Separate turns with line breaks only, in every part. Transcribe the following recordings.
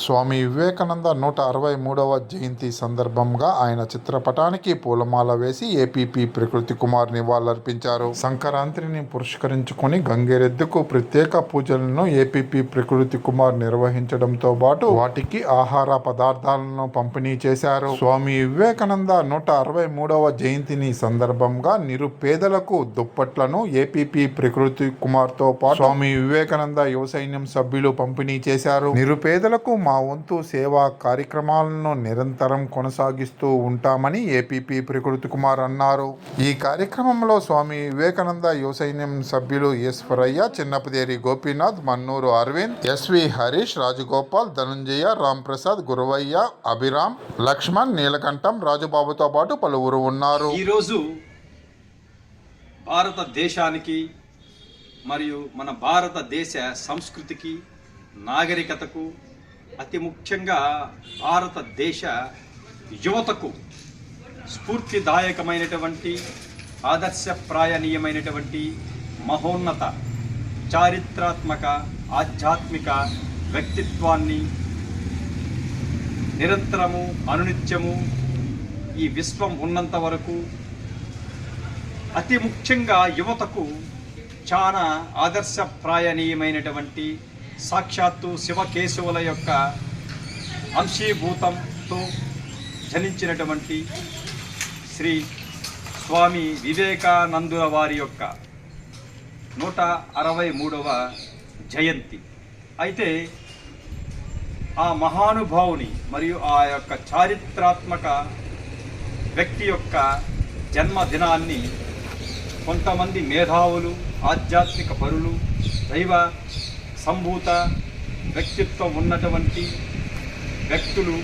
Swami Vivekananda నూట అరవై మూడవ జయంతి సందర్భంగా ఆయన చిత్రపటానికి పూలమాల వేసి ఏపీపీ ప్రకృతి కుమార్ నివాళులర్పించారు సంక్రాంతిని పురస్కరించుకొని గంగేరెద్దుకు ప్రత్యేక పూజలను ఏపీపీ ప్రకృతి కుమార్ నిర్వహించడంతో పాటు వాటికి ఆహార పదార్థాలను పంపిణీ చేశారు. స్వామి వివేకానంద నూట అరవై మూడవ జయంతిని సందర్భంగా నిరుపేదలకు దుప్పట్లను ఏపీపీ ప్రకృతి కుమార్తో పాటు స్వామి వివేకానంద యువ సైన్యం సభ్యులు పంపిణీ చేశారు. నిరుపేదలకు మా వంతు సేవా కార్యక్రమాలను నిరంతరం కొనసాగిస్తూ ఉంటామని ఏపీపీ ప్రకృతి కుమార్ అన్నారు. ఈ కార్యక్రమంలో స్వామి వివేకానంద యువ సైన్యం సభ్యులు ఈశ్వరయ్య చిన్నపదేరి గోపీనాథ్ మన్నూరు అరవింద్ ఎస్వి హరీష్ రాజగోపాల్ ధనంజయ రాంప్రసాద్ గురవయ్య అభిరామ్ లక్ష్మణ్ నీలకంఠం రాజుబాబుతో పాటు పలువురు ఉన్నారు.
ఈరోజు భారతదేశానికి మరియు మన భారతదేశ సంస్కృతికి నాగరికతకు అతి ముఖ్యంగా భారతదేశ యువతకు స్ఫూర్తిదాయకమైనటువంటి ఆదర్శప్రాయణీయమైనటువంటి మహోన్నత చారిత్రాత్మక ఆధ్యాత్మిక వ్యక్తిత్వాన్ని నిరంతరము అనునిత్యము ఈ విశ్వం ఉన్నంత వరకు అతి ముఖ్యంగా యువతకు చాలా ఆదర్శప్రాయణీయమైనటువంటి సాక్షాత్తు శివకేశవుల యొక్క అంశీభూతంతో జనించినటువంటి శ్రీ స్వామి వివేకానందుల వారి యొక్క నూట అరవై మూడవ జయంతి. అయితే ఆ మహానుభావుని మరియు ఆ యొక్క చారిత్రాత్మక వ్యక్తి యొక్క జన్మదినాన్ని కొంతమంది మేధావులు ఆధ్యాత్మిక పరులు దైవ సంభూత వ్యక్తిత్వం ఉన్నటువంటి వ్యక్తులు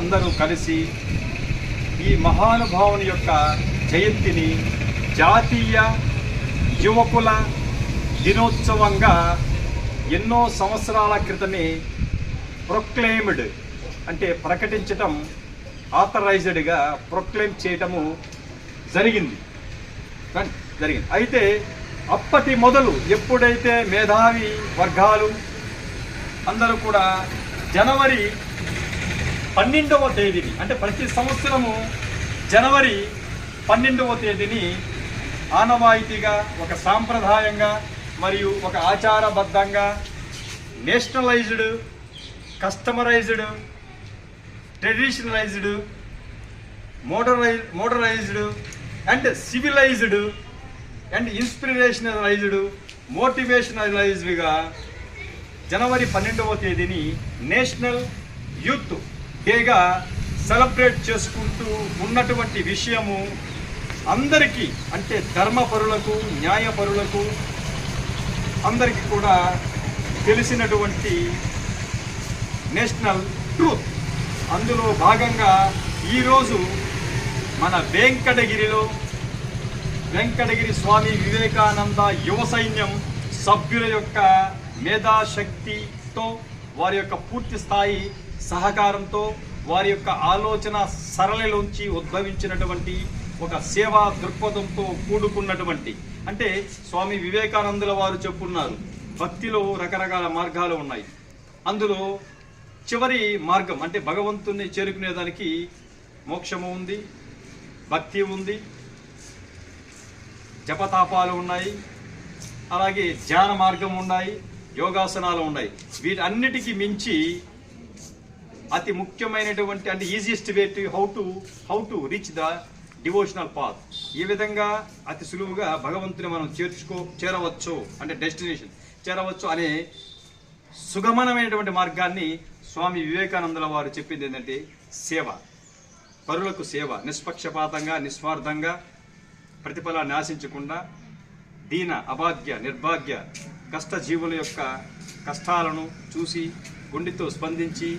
అందరూ కలిసి ఈ మహానుభావుని యొక్క జయంతిని జాతీయ యువకుల దినోత్సవంగా ఎన్నో సంవత్సరాల క్రితమే ప్రొక్లెయిమ్డ్ అంటే ప్రకటించటం ఆథరైజ్డ్గా ప్రొక్లెయిమ్ చేయటము జరిగింది. జరిగింది. అయితే అప్పటి మొదలు ఎప్పుడైతే మేధావి వర్గాలు అందరూ కూడా జనవరి పన్నెండవ తేదీని అంటే ప్రతి సంవత్సరము జనవరి పన్నెండవ తేదీని ఆనవాయితీగా ఒక సాంప్రదాయంగా మరియు ఒక ఆచారబద్ధంగా nationalised కస్టమరైజ్డ్ traditionalised మోడరై modernised and civilised and inspirationalised మోటివేషనలైజ్డ్గా జనవరి పన్నెండవ తేదీని నేషనల్ యూత్ డేగా సెలబ్రేట్ చేసుకుంటూ ఉన్నటువంటి విషయము అందరికీ అంటే ధర్మపరులకు న్యాయపరులకు అందరికీ కూడా తెలిసినటువంటి నేషనల్ ట్రూత్. అందులో భాగంగా ఈరోజు మన వెంకటగిరిలో వెంకటగిరి స్వామి వివేకానంద యువ సైన్యం సభ్యుల యొక్క మేధాశక్తితో వారి యొక్క పూర్తి స్థాయి సహకారంతో వారి యొక్క ఆలోచన సరళిలోంచి ఉద్భవించినటువంటి ఒక సేవా దృక్పథంతో కూడుకున్నటువంటి అంటే స్వామి వివేకానందుల వారు చెప్పున్నారు భక్తిలో రకరకాల మార్గాలు ఉన్నాయి. అందులో చివరి మార్గం అంటే భగవంతుని చేరుకునేదానికి మోక్షము ఉంది భక్తి ఉంది జపతాపాలు ఉన్నాయి. అలాగే ధ్యాన మార్గం ఉన్నాయి యోగాసనాలు ఉన్నాయి. వీటన్నిటికీ మించి అతి ముఖ్యమైనటువంటి అంటే easiest way to how to how to reach the devotional path ఈ విధంగా అతి సులువుగా భగవంతుని మనం చేర్చుకో చేరవచ్చు అంటే డెస్టినేషన్ చేరవచ్చు అనే సుగమనమైనటువంటి మార్గాన్ని స్వామి వివేకానందుల వారు చెప్పింది ఏంటంటే సేవ. పరులకు సేవ. నిష్పక్షపాతంగా నిస్వార్థంగా ప్రతిఫలాన్ని ఆశించకుండా దీన అభాగ్య నిర్భాగ్య కష్టజీవుల యొక్క కష్టాలను చూసి గుండెతో స్పందించి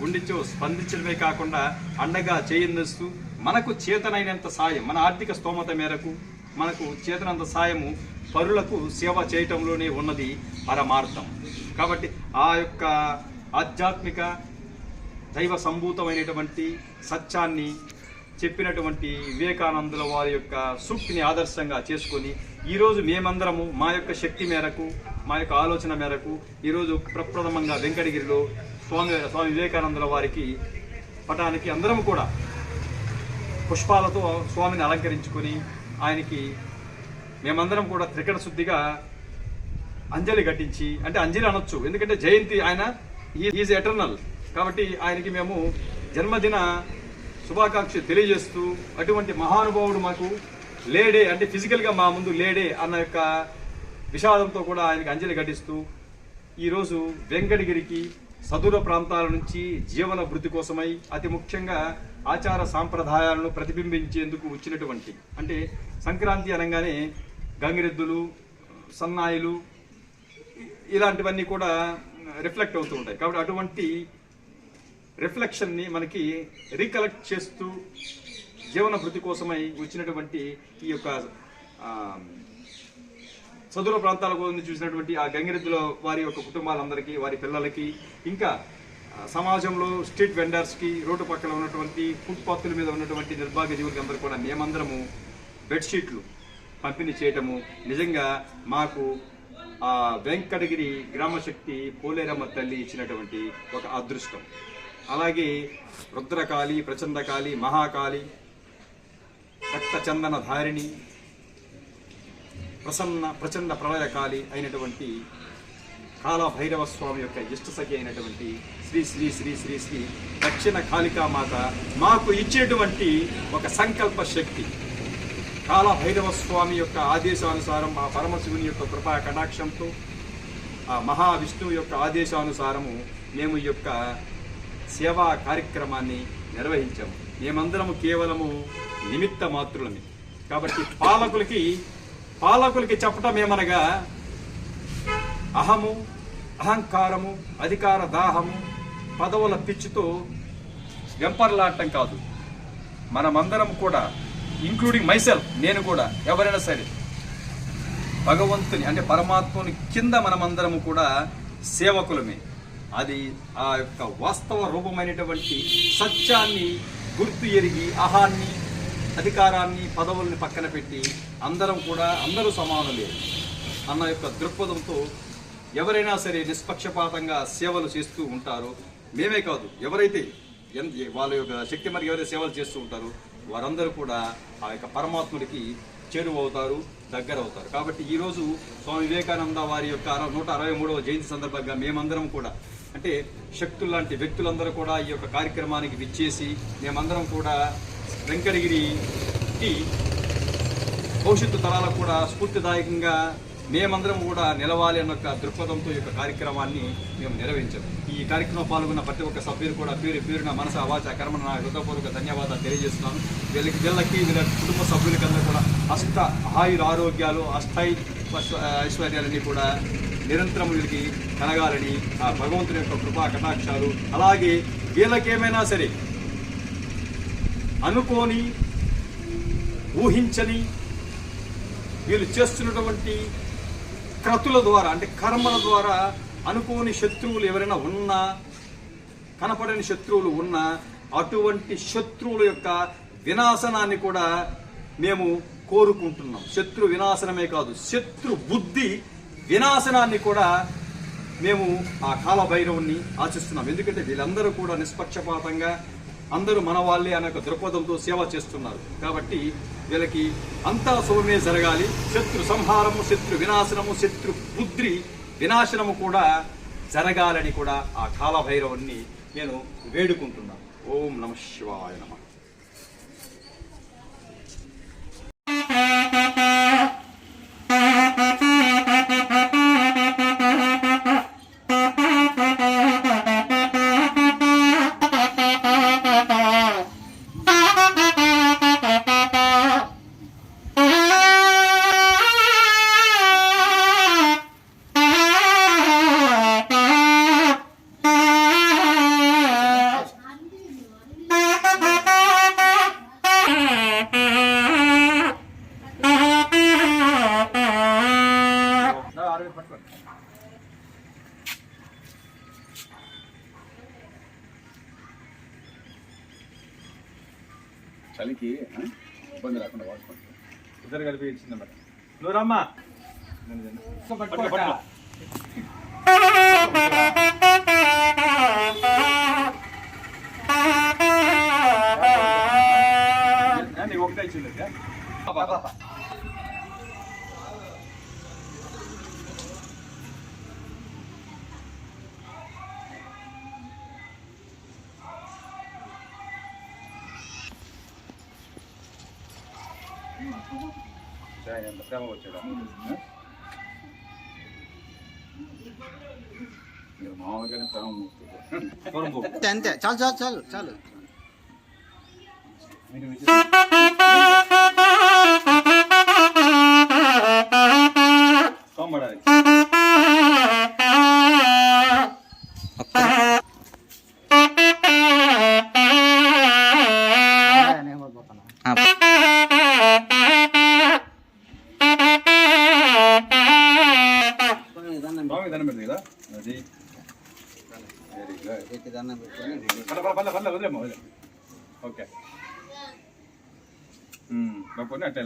గుండెతో స్పందించడమే కాకుండా అండగా చేయందిస్తూ మనకు చేతనైనంత సాయం మన ఆర్థిక స్తోమత మేరకు మనకు చేతనంత సాయము పరులకు సేవ చేయటంలోనే ఉన్నది పరమార్థం. కాబట్టి ఆ యొక్క ఆధ్యాత్మిక దైవ సంభూతమైనటువంటి సత్యాన్ని చెప్పినటువంటి వివేకానందుల వారి యొక్క సూక్తిని ఆదర్శంగా చేసుకొని ఈరోజు మేమందరము మా యొక్క శక్తి మేరకు మా యొక్క ఆలోచన మేరకు ఈరోజు ప్రప్రథమంగా వెంకటగిరిలో స్వామి స్వామి వివేకానందుల వారికి పటానికి అందరం కూడా పుష్పాలతో స్వామిని అలంకరించుకొని ఆయనకి మేమందరం కూడా త్రికట శుద్ధిగా అంజలి ఘటించి అంటే అంజలి అనొచ్చు. ఎందుకంటే జయంతి ఆయన ఈజ్ ఎటర్నల్ కాబట్టి ఆయనకి మేము జన్మదిన శుభాకాంక్ష తెలియజేస్తూ అటువంటి మహానుభావుడు మాకు లేడే అంటే ఫిజికల్గా మా ముందు లేడే అన్న యొక్క విషాదంతో కూడా ఆయనకి అంజలి ఘటిస్తూ ఈరోజు వెంకటగిరికి సదూర ప్రాంతాల నుంచి జీవన వృద్ధి కోసమై అతి ముఖ్యంగా ఆచార సాంప్రదాయాలను ప్రతిబింబించేందుకు వచ్చినటువంటి అంటే సంక్రాంతి అనగానే గంగిరెద్దులు సన్నాయిలు ఇలాంటివన్నీ కూడా రిఫ్లెక్ట్ అవుతూ ఉంటాయి. కాబట్టి అటువంటి రిఫ్లెక్షన్ని మనకి రీకలెక్ట్ చేస్తూ జీవన వృద్ధి కోసమై వచ్చినటువంటి ఈ యొక్క చదువుల సదూర ప్రాంతాల గురించి చూసినటువంటి ఆ గంగిరెద్దుల వారి యొక్క కుటుంబాలందరికీ వారి పిల్లలకి ఇంకా సమాజంలో స్ట్రీట్ వెండర్స్కి రోడ్డు పక్కన ఉన్నటువంటి ఫుట్పాత్ల మీద ఉన్నటువంటి నిర్భాగ్య జీవులకి అందరూ కూడా మేమందరము బెడ్షీట్లు పంపిణీ చేయటము. నిజంగా మాకు ఆ వెంకటగిరి గ్రామశక్తి పోలేరమ్మ తల్లి ఇచ్చినటువంటి ఒక అదృష్టం. అలాగే రుద్రకాళి ప్రచండకాళి మహాకాళి రక్తచందన ధారిణి ప్రసన్న ప్రచండ ప్రళయకాళి అయినటువంటి కాలభైరవ స్వామి యొక్క ఇష్టసఖి అయినటువంటి శ్రీ శ్రీ శ్రీ శ్రీ శ్రీ దక్షిణ కాళికామాత మాకు ఇచ్చేటువంటి ఒక సంకల్ప శక్తి. కాలభైరవ స్వామి యొక్క ఆదేశానుసారం ఆ పరమశివుని యొక్క కృపా కటాక్షంతో ఆ మహావిష్ణువు యొక్క ఆదేశానుసారము మేము ఈ యొక్క సేవా కార్యక్రమాన్ని నిర్వహించాము. మేమందరము కేవలము నిమిత్త మాత్రులమే. కాబట్టి పాలకులకి పాలకులకి చెప్పటం ఏమనగా అహము అహంకారము అధికార దాహము పదవుల పిచ్చితో వెంపర్లాడటం కాదు. మనమందరం కూడా ఇంక్లూడింగ్ మైసెల్ఫ్ నేను కూడా ఎవరైనా సరే భగవంతుని అంటే పరమాత్మని కింద మనమందరము కూడా సేవకులమే. అది ఆ యొక్క వాస్తవ రూపమైనటువంటి సత్యాన్ని గుర్తు ఎరిగి అహాన్ని అధికారాన్ని పదవుల్ని పక్కన పెట్టి అందరం కూడా అందరూ సమానులే. అన్న యొక్క దృక్పథంతో ఎవరైనా సరే నిష్పక్షపాతంగా సేవలు చేస్తూ ఉంటారో మేమే కాదు ఎవరైతే ఎన్- వాళ్ళ యొక్క శక్తి మరి ఎవరైతే సేవలు చేస్తూ ఉంటారో వారందరూ కూడా ఆ యొక్క పరమాత్ముడికి చేరువవుతారు దగ్గర అవుతారు కాబట్టి ఈరోజు స్వామి వివేకానంద వారి యొక్క నూట అరవై మూడవ జయంతి సందర్భంగా మేమందరం కూడా అంటే శక్తులు లాంటి వ్యక్తులందరూ కూడా ఈ యొక్క కార్యక్రమానికి విచ్చేసి మేమందరం కూడా వెంకటగిరికి భవిష్యత్తు తరాలకు కూడా స్ఫూర్తిదాయకంగా మేమందరం కూడా నిలవాలి అన్న ఒక దృక్పథంతో ఈ యొక్క కార్యక్రమాన్ని మేము నిర్వహించాం. ఈ కార్యక్రమం పాల్గొన్న ప్రతి ఒక్క సభ్యులు కూడా పేరు పేరున మనసు అవాచ కర్మ నా హృదయపూర్వక ధన్యవాదాలు తెలియజేస్తున్నాను. వీళ్ళకి వీళ్ళకి వీళ్ళ కుటుంబ సభ్యులకందరూ కూడా అష్ట ఆయుర ఆరోగ్యాలు అష్టాయి ఐశ్వర్యాలన్నీ కూడా నిరంతరం వీళ్ళకి కలగాలని ఆ భగవంతుని యొక్క కృపా కటాక్షాలు అలాగే వీళ్ళకేమైనా సరే అనుకోని ఊహించని వీళ్ళు చేస్తున్నటువంటి క్రతుల ద్వారా అంటే కర్మల ద్వారా అనుకోని శత్రువులు ఎవరైనా ఉన్నా కనపడని శత్రువులు ఉన్నా అటువంటి శత్రువుల యొక్క వినాశనాన్ని కూడా మేము కోరుకుంటున్నాం. శత్రు వినాశనమే కాదు శత్రు బుద్ధి వినాశనాన్ని కూడా మేము ఆ కాలభైరవుని ఆశిస్తున్నాం. ఎందుకంటే వీళ్ళందరూ కూడా నిష్పక్షపాతంగా అందరూ మన వాళ్ళే అనే ఒక దృక్పథంతో సేవ చేస్తున్నారు. కాబట్టి వీళ్ళకి అంతా శుభమే జరగాలి. శత్రు సంహారము శత్రు వినాశనము శత్రు బుద్ధి వినాశనము కూడా జరగాలని కూడా ఆ కాలభైరవుని నేను వేడుకుంటున్నాను. ఓం నమ శివాయ నమ.
చలికి ఆ, ఇబ్బంది లేకుండా వాడుకుంటాం
ఇద్దరు కలిపి ఇచ్చింది మరి నువ్వు రమ్మా.
ఆయన ఎంత ప్రేమ వచ్చాడు ఆ? మీరు మామూలుగానే ప్రేమ మూస్తుంది.
దూరం పో.
అంతే చాలు చాలు చాలు చాలు
మీరు
ఓకే. కొన్ని అట్టే